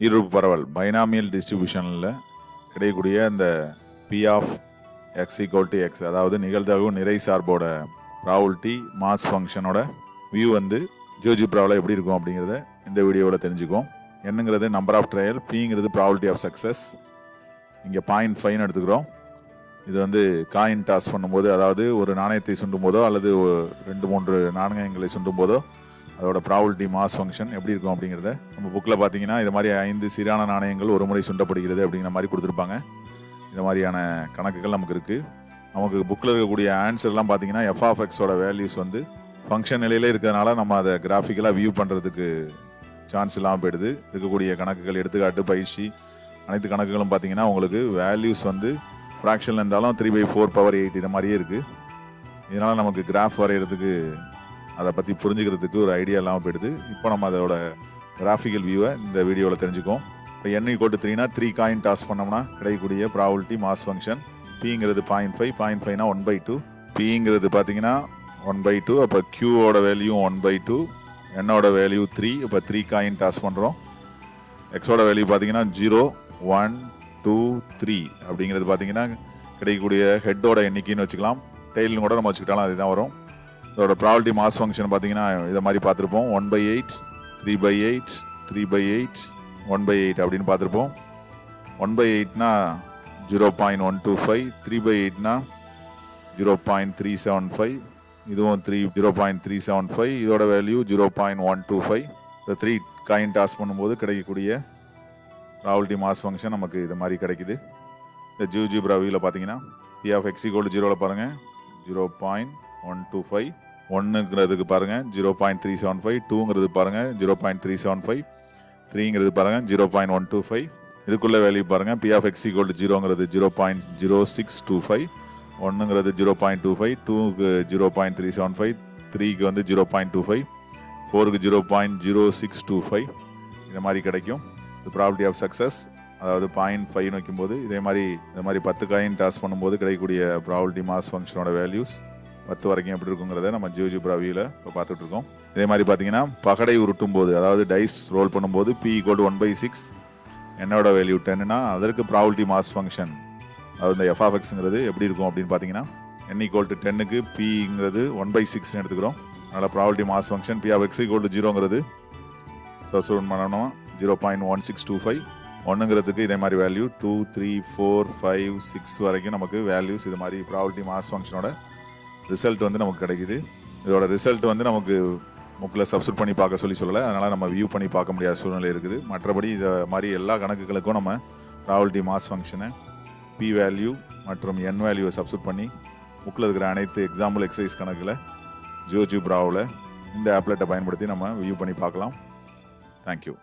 ஈருறுப்பு பரவல். பைனாமியல் டிஸ்ட்ரிபியூஷனில் கிடைக்கக்கூடிய இந்த P of X equal to X அதாவது நிகழ்தகவு நிறை சார்போட ப்ராபபிலிட்டி மாஸ் ஃபங்க்ஷனோட வியூ வந்து ஜியோஜிப்ராவில் எப்படி இருக்கும் அப்படிங்கிறத இந்த வீடியோவில் தெரிஞ்சுக்குவோம். என்னங்கிறது நம்பர் ஆஃப் ட்ரையல் பிங்கிறது ப்ராவல்ட்டி ஆஃப் சக்ஸஸ் இங்கே பாயிண்ட் ஃபைவ்னு எடுத்துக்கிறோம். இது வந்து காயின் டாஸ் பண்ணும்போது அதாவது ஒரு நாணயத்தை சுண்டும் போதோ அல்லது ரெண்டு மூன்று நாணயங்களை சுண்டும் போதோ அதோட ப்ராவல்டி மாஸ் ஃபங்க்ஷன் எப்படி இருக்கும் அப்படிங்கிறத நம்ம புக்கில் பார்த்தீங்கன்னா இது மாதிரி ஐந்து சீரான நாணயங்கள் ஒரு முறை சுண்டப்படுகிறது அப்படிங்கிற மாதிரி கொடுத்துருப்பாங்க. இந்த மாதிரியான கணக்குகள் நமக்கு இருக்குது நமக்கு புக்கில் இருக்கக்கூடிய ஆன்சர்லாம் பார்த்தீங்கன்னா எஃப் ஆஃப் எக்ஸோட வேல்யூஸ் வந்து ஃபங்க்ஷன் நிலையில் இருக்கிறதுனால நம்ம அதை கிராஃபிக்கலாக வியூ பண்ணுறதுக்கு சான்ஸ் இல்லாமல் போயிடுது. இருக்கக்கூடிய கணக்குகள் எடுத்துக்காட்டு பயிற்சி அனைத்து கணக்குகளும் பார்த்தீங்கன்னா உங்களுக்கு வேல்யூஸ் வந்து ஃப்ராக்ஷனில் இருந்தாலும் three by four power eight இந்த மாதிரியே இருக்குது இதனால் நமக்கு கிராஃப் வரைகிறதுக்கு அதை பற்றி புரிஞ்சுக்கிறதுக்கு ஒரு ஐடியா இல்லாமல் போயிடுது. இப்போ நம்ம அதோட கிராஃபிக்கல் வியூவை இந்த வீடியோவில் தெரிஞ்சுக்கோம் இப்போ என் கோட்டு த்ரீனா த்ரீ காயின் டாஸ் பண்ணோம்னா கிடைக்கக்கூடிய ப்ராபிலிட்டி மாஸ் ஃபங்க்ஷன் பிங்கிறது பாயிண்ட் ஃபைவ் பாயிண்ட் ஃபைவ்னா ஒன் பை டூ பிங்கிறது பார்த்தீங்கன்னா ஒன் பை டூ அப்போ கியூவோட வேல்யூ ஒன் பை டூ என்னோட வேல்யூ த்ரீ இப்போ த்ரீ காயின் டாஸ் பண்ணுறோம் எக்ஸோட வேல்யூ பார்த்தீங்கன்னா ஜீரோ ஒன் டூ த்ரீ அப்படிங்கிறது பார்த்தீங்கன்னா கிடைக்கக்கூடிய ஹெட்டோட எண்ணிக்கைன்னு வச்சுக்கலாம். டெய்ல்னு கூட நம்ம வச்சுக்கிட்டாலும் அதுதான் வரும். இதோட ப்ராபர்ட்டி மாஸ் ஃபங்க்ஷன் பார்த்தீங்கன்னா இதை மாதிரி பார்த்துருப்போம். One by eight three by eight three by eight one by eight அப்படின்னு பார்த்துருப்போம். One by எயிட்னா zero point one two five three by எயிட்னா zero point three seven five இதுவும் three zero point three seven five இதோட value zero point one two five இந்த three coin toss பண்ணும்போது கிடைக்கக்கூடிய ராவல்டி mass function நமக்கு இது மாதிரி கிடைக்குது. இந்த ஜியூ ஜி பார்த்தீங்கன்னா பி ஆஃப் எக்ஸி கோல்டு ஜீரோவில் பாருங்கள் zero point one two five ஒன்றுங்கிறதுக்கு பாருங்கள் zero point three seven five டூங்கிறது பாருங்கள் zero point three seven five த்ரீங்கிறது பாருங்கள் zero point one two five இதுக்குள்ள வேல்யூ பாருங்கள் பி ஆஃப் எக்ஸி கோல்டு ஜீரோங்கிறது zero point zero six two five ஒன்றுங்கிறது zero point two five டூக்கு zero point three seven five த்ரீக்கு வந்து zero point two five ஃபோருக்கு zero point zero six two five இந்த மாதிரி கிடைக்கும். இது ப்ராபர்ட்டி ஆஃப் சக்ஸஸ் அதாவது பாயிண்ட் ஃபைவ் வைக்கும்போது இதே மாதிரி இந்த மாதிரி பத்து காயின் டாஸ் பண்ணும்போது கிடைக்கக்கூடிய ப்ராபர்ட்டி மாஸ் ஃபங்க்ஷனோட வேல்யூஸ் பத்து வரைக்கும் எப்படி இருக்குங்கிறத நம்ம ஜியோஜி ப்ராவியில் இப்போ பார்த்துட்டு இருக்கோம் இதே மாதிரி பார்த்தீங்கன்னா பகடை உருட்டும் போது அதாவது டைஸ் ரோல் பண்ணும்போது P equal one by six என்னோட வேல்யூ டென்னுனா அதற்கு ப்ராபிலிட்டி மாஸ் ஃபங்க்ஷன் அதாவது இந்த எஃப்ஆஃப்எக்ஸுங்கிறது எப்படி இருக்கும் அப்படின்னு பார்த்தீங்கன்னா என் ஈக்குவல் டு டென்னுக்கு பிங்கிறது ஒன் பை சிக்ஸ்னு எடுத்துக்கிறோம். அதனால் probability mass function P of X equal to ஜீரோங்கிறது substitute பண்ணணும்? Zero point one six two five ஒன்றுங்கிறதுக்கு இதே மாதிரி value two three four five six வரைக்கும் நமக்கு வேல்யூஸ் இது மாதிரி ப்ராபிலிட்டி மாஸ் ஃபங்க்ஷனோட ரிசல்ட் வந்து நமக்கு கிடைக்குது. இதோட ரிசல்ட் வந்து நமக்கு புக்கில் சப்ஸ்டியூட் பண்ணி பார்க்க சொல்லி சொல்லலை. அதனால் நம்ம வியூ பண்ணி பார்க்க முடியாத சூழ்நிலை இருக்குது. மற்றபடி இதை மாதிரி எல்லா கணக்குகளுக்கும் நம்ம ராவல்டி மாஸ் ஃபங்க்ஷனை பி வேல்யூ மற்றும் என் வேல்யூவை சப்ஸ்டியூட் பண்ணி புக்கில் இருக்கிற அனைத்து எக்ஸாம்பிள் எக்ஸசைஸ் கணக்கில் ஜியோ ப்ராவில் இந்த ஆப்லெட்டை பயன்படுத்தி நம்ம வியூ பண்ணி பார்க்கலாம். தேங்க்யூ